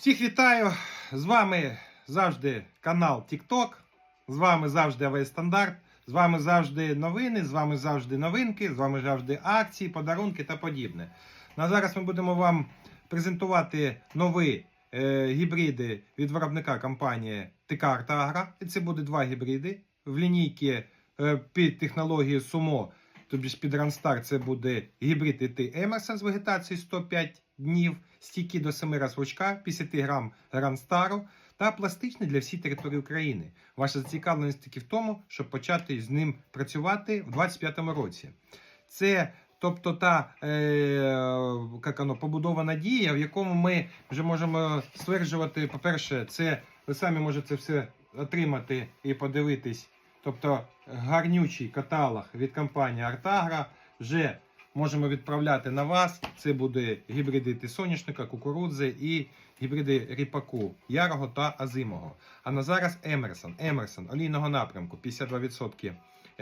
Всіх вітаю! З вами завжди канал TikTok. З вами завжди АВ Стандарт. З вами завжди новини, з вами завжди новинки, з вами завжди акції, подарунки та подібне. На зараз ми будемо вам презентувати нові е, гібриди від виробника компанії Тикарта Агра. І це буде два гібриди в лінійці е, під технологією Sumo, тобі ж під Randstart це буде гібрид ІТ Емерсон з вегетацією 105 днів, стійкі до 7 раз вочка, 50 грам Рандстару та пластичний для всієї території України. Ваша зацікавленість тільки в тому, щоб почати з ним працювати в 2025 році. Це Тобто та е, як воно, побудована дія, в якому ми вже можемо стверджувати, по-перше, це ви самі можете все отримати і подивитись. Тобто гарнючий каталог від компанії Артагра вже можемо відправляти на вас. Це буде гібриди соняшника, кукурудзи і гібриди ріпаку, ярого та азимого. А на зараз Емерсон. Емерсон олійного напрямку 52%.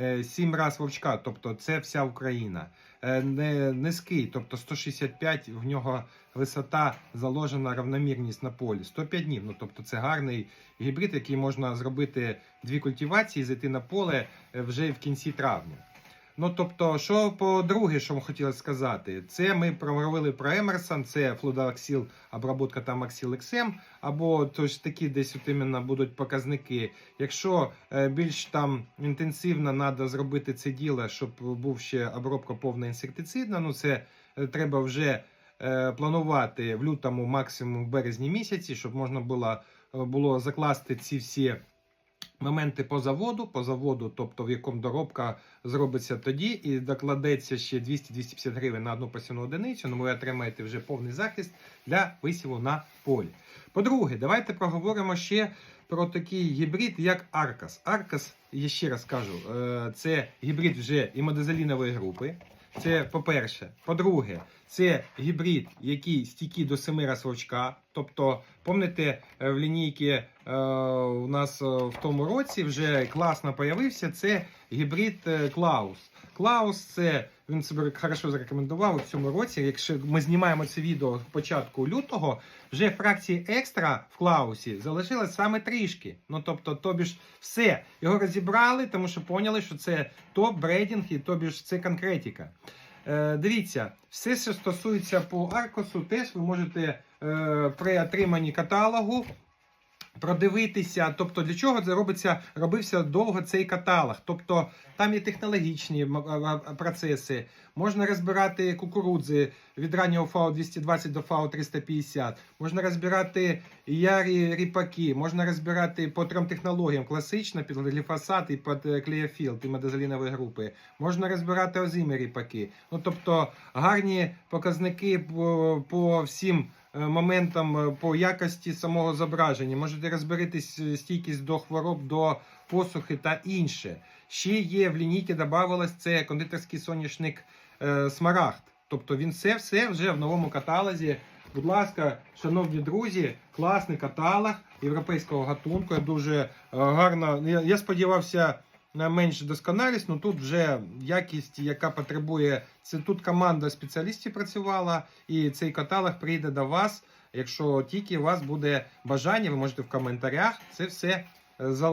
Е, 7 раз вовчка, тобто це вся Україна. Е, Низький, тобто 165, в нього висота заложена равномірність на полі. 105 днів. Ну тобто це гарний гібрид, який можна зробити дві культивації, зайти на поле е, вже в кінці травня. Ну тобто, що по-друге, що ми хотіли сказати, це ми проговорили про Емерсон, це флудоаксіл, обробка там Аксіл XM, або тож такі десь от іменно будуть показники. Якщо е, більш там інтенсивно треба зробити це діло, щоб був ще обробка повна інсектицидна, ну це е, треба вже е, планувати в лютому, максимум в березні місяці, щоб можна було, було закласти ці всі. Моменти по заводу, по заводу, тобто в якому доробка зробиться тоді, і докладеться ще 200-250 гривень на одну посівну одиницю. Ну ви отримаєте вже повний захист для висіву на полі. По-друге, давайте проговоримо ще про такий гібрид, як Аркас. Аркас, я ще раз кажу, е, це гібрид вже імодозалінової групи. Це по-перше. По-друге, це гібрид, який стійкий до 7 раз. Тобто, пам'ятаєте, е, в лінійці е, у нас е, в тому році вже класно появився. Це гібрид е, Клаус. Клаус це він себе хорошо зарекомендував у цьому році. Якщо ми знімаємо це відео початку лютого, вже фракції екстра в Клаусі залишилось саме трішки. Ну тобто, тобі ж все його розібрали, тому що поняли, що це топ брейдінг і тобі ж це конкретика. Е, дивіться, все, що стосується по Аркосу, теж ви можете е, при отриманні каталогу продивитися. Тобто, для чого це робиться, робився довго цей каталог. Тобто там є технологічні процеси. Можна розбирати кукурудзи від раннього ФАО 220 до ФАО 350. Можна розбирати ярі ріпаки, можна розбирати по трьом технологіям: класична під гліфосат і під е, і медозалінової групи. Можна розбирати озимі ріпаки. Ну тобто гарні показники по, по всім моментам е, по якості самого зображення. Можете розберитись е, стійкість до хвороб, до посухи та інше. Ще є в лінійці додавалось це кондитерський соняшник е, Смарагд. Тобто він все все вже в новому каталозі. Будь ласка, шановні друзі, класний каталог європейського гатунку. Я дуже е, гарно. Я, я сподівався на менш досконалість, але тут вже якість, яка потребує. Це тут команда спеціалістів працювала, і цей каталог прийде до вас. Якщо тільки у вас буде бажання, ви можете в коментарях це все е,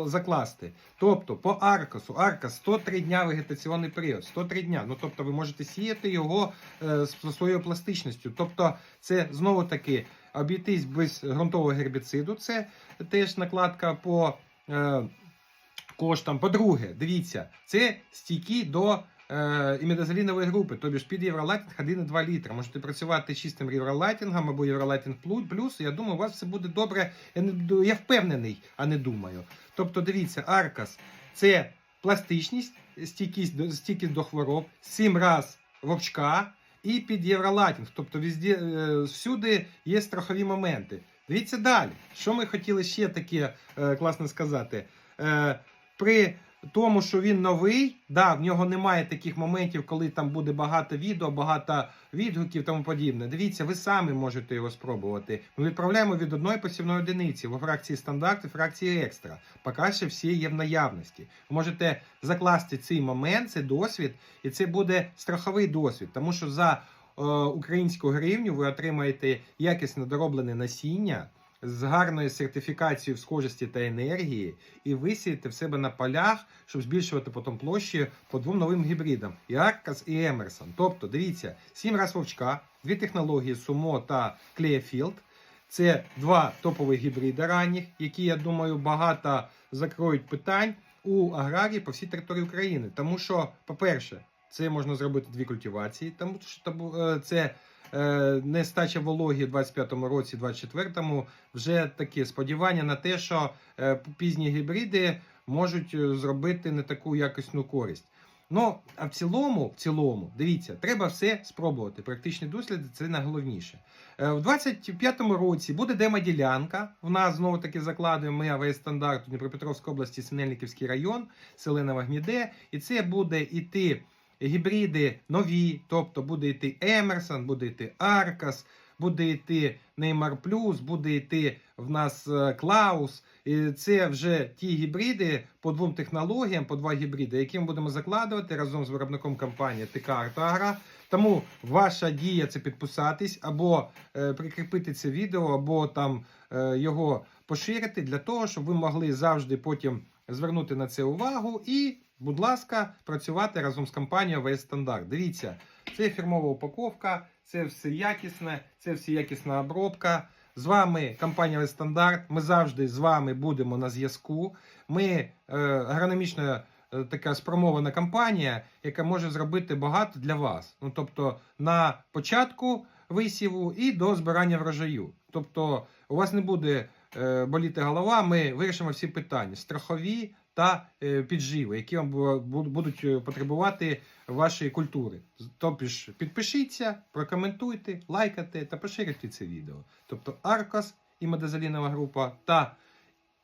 закласти. Тобто по Аркасу, Аркас 103 дня вегетаційний період, 103 дня. Ну тобто ви можете сіяти його е, з своєю пластичністю. Тобто, це знову таки обійтись без ґрунтового гербіциду. Це теж накладка по е, коштам. По-друге, дивіться, це стійкі до е, імідозалінової групи, тобі ж під євролайтинг 1,2 літра. Можете працювати чистим євролайтингом або євролайтинг плюс. Я думаю, у вас все буде добре. Я, не, я впевнений, а не думаю. Тобто, дивіться, Аркас це пластичність, стійкість до, стійкість до хвороб, 7 раз вовчка і під євролайтинг. Тобто, везде, е, всюди є страхові моменти. Дивіться далі. Що ми хотіли ще таке е, класно сказати? Е, при тому, що він новий, да, в нього немає таких моментів, коли там буде багато відео, багато відгуків тому подібне. Дивіться, ви самі можете його спробувати. Ми відправляємо від одної посівної одиниці в фракції стандарт і фракції екстра. Поки ще всі є в наявності. Ви можете закласти цей момент, цей досвід, і це буде страховий досвід, тому що за е, українську гривню ви отримаєте якісно дороблене насіння з гарною сертифікацією в схожості та енергії і висіяти в себе на полях, щоб збільшувати потім площі по двом новим гібридам: і Аркас, і Емерсон. Тобто, дивіться, сім раз вовчка, дві технології Сумо та Clearfield. Це два топових гібриди ранніх, які, я думаю, багато закроють питань у аграрії по всій території України. Тому що, по-перше, це можна зробити дві культивації, тому що е, це нестача вологі в 25-му році, 24-му, вже таке сподівання на те, що е, пізні гібриди можуть е, зробити не таку якісну користь. Ну, а в цілому, в цілому, дивіться, треба все спробувати. Практичні досліди це найголовніше. Е, В 25-му році буде демоділянка. В нас знову таки закладуємо ми АВС стандарт у Дніпропетровській області, Синельниківський район, Селена Гніде. І це буде іти гібриди нові, тобто буде йти Емерсон, буде йти Аркас, буде йти Неймар Плюс, буде йти в нас е, Клаус. І це вже ті гібриди по двом технологіям, по два гібриди, які ми будемо закладувати разом з виробником компанії ТК Артагра. Тому ваша дія це підписатись або е, прикріпити це відео, або там е, його поширити для того, щоб ви могли завжди потім звернути на це увагу і, будь ласка, працювати разом з компанією ВС Стандарт. Дивіться, це фірмова упаковка, це все якісне, це все якісна обробка. З вами компанія «Весь Стандарт. Ми завжди з вами будемо на зв'язку. Ми е, агрономічна е, така спромована компанія, яка може зробити багато для вас. Ну тобто на початку висіву і до збирання врожаю. Тобто, у вас не буде е, боліти голова. Ми вирішимо всі питання страхові та е, підживи, які вам бу- бу- будуть е, потребувати вашої культури. Тобто підпишіться, прокоментуйте, лайкайте та поширюйте це відео. Тобто Аркос і медозалінова група та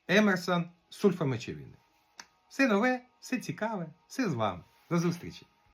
Емерсон сульфамечевини. Все нове, все цікаве, все з вами. До зустрічі!